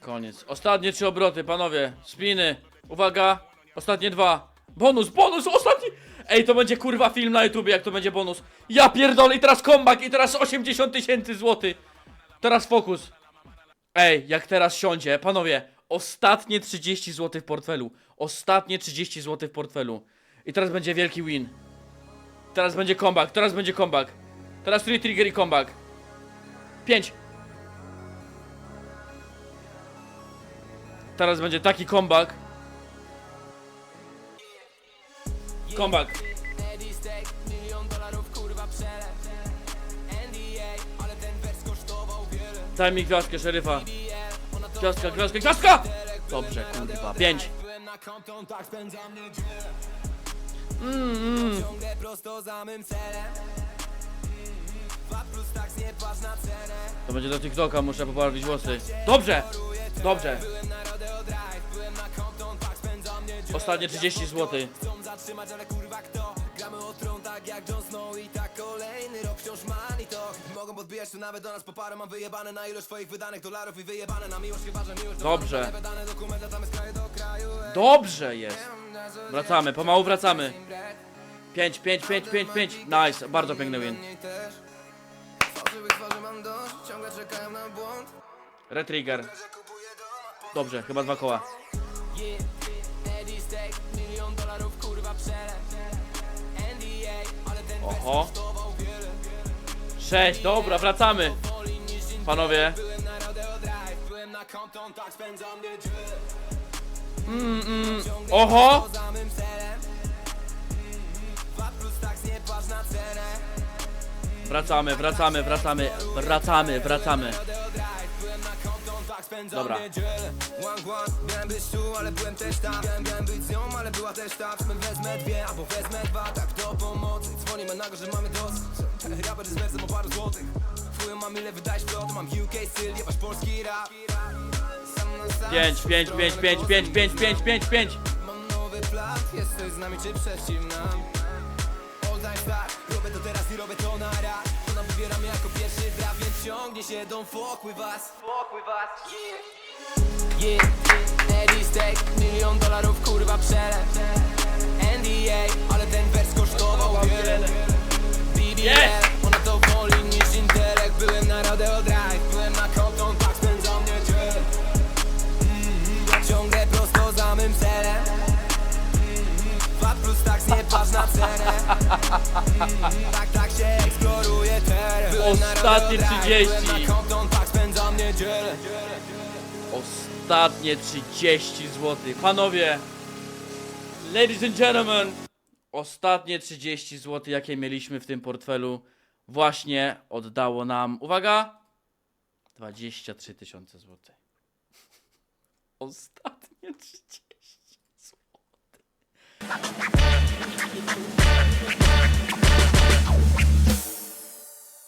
Koniec. Ostatnie trzy obroty, panowie. Spiny. Uwaga. Ostatnie dwa. Bonus, bonus, ostatni. Ej, to będzie kurwa film na YouTube, jak to będzie bonus. Ja pierdolę i teraz comeback i teraz 80 tysięcy złotych. Teraz fokus. Ej, jak teraz siądzie, panowie, ostatnie 30 zł w portfelu. Ostatnie 30 zł w portfelu. I teraz będzie wielki win. Teraz będzie comeback, teraz będzie comeback. Teraz free trigger i comeback. 5. Teraz będzie taki comeback. Comeback. Daj mi gwiazdkę, szeryfa. Gwiazdka, gwiazdka, gwiazdka! Dobrze, kurwa. 5. Byłem na konton, spędzam niedzielę Mm, mm. Ciągle prosto za mym celem 2 plus nie patrz na cenę To będzie do TikToka, muszę poprawić włosy. Dobrze! Dobrze. Ostatnie 30 zł. Zatrzymać, ale kurwa kto? Gramy o tron tak jak Snow i tak kolejny rok wciąż money talk Mogą podbijać tu nawet do nas po parę Mam wyjebane na ilość wydanych dolarów i wyjebane na miłość Chyba, że miłość to Dobrze. Dobrze jest. Wracamy, pomału wracamy. 5, 5, 5, 5, 5. Nice, bardzo piękny win. Retrigger. Dobrze, chyba dwa koła. Oho. 6, dobra, wracamy. Panowie. Mm, mm. Oho! Poza mym celem 2 plus nie patrz na cenę Wracamy, wracamy, wracamy, wracamy, wracamy. Spędzam Dobra. niedzielę. One, miałem być tu, ale byłem też tam. Miałem, miałem być z nią, ale była też tam Wezmę dwie, albo wezmę dwa, tak do pomocy Dzwonimy na go, że mamy dosyć. Raper z wersem o paru złotych. Mam ile wydajesz floty, mam UK styl, jebasz polski rap. 5, 5, 5, 5, 5, 5, 5, 5, 5. Mam nowy plan, jesteś z nami czy przeciw nam? All time star, robię to teraz i robię to na raz. Ona wybiera mnie jako pierwszy drap, więc ciągnie się, don't fuck with us Fuck with us, yeah Yeah, Eddie Steak, milion dolarów kurwa przelew NDA, ale ten wers kosztował wiele. BBL, Yes! ona to woli niż intelekt. Byłem na rodeo drive, byłem na konton, tak spędzam niedzielę Mm, Ciągle prosto za mym celem. 2 plus tak nie patrz na cenę. Mm, Ostatnie rodeo drive, 30. Byłem na konton, tak spędzam niedzielę Ostatnie 30 zł. Panowie, ladies and gentlemen, ostatnie 30 zł, jakie mieliśmy w tym portfelu, właśnie oddało nam, uwaga, 23 tysiące złotych. Ostatnie 30 zł.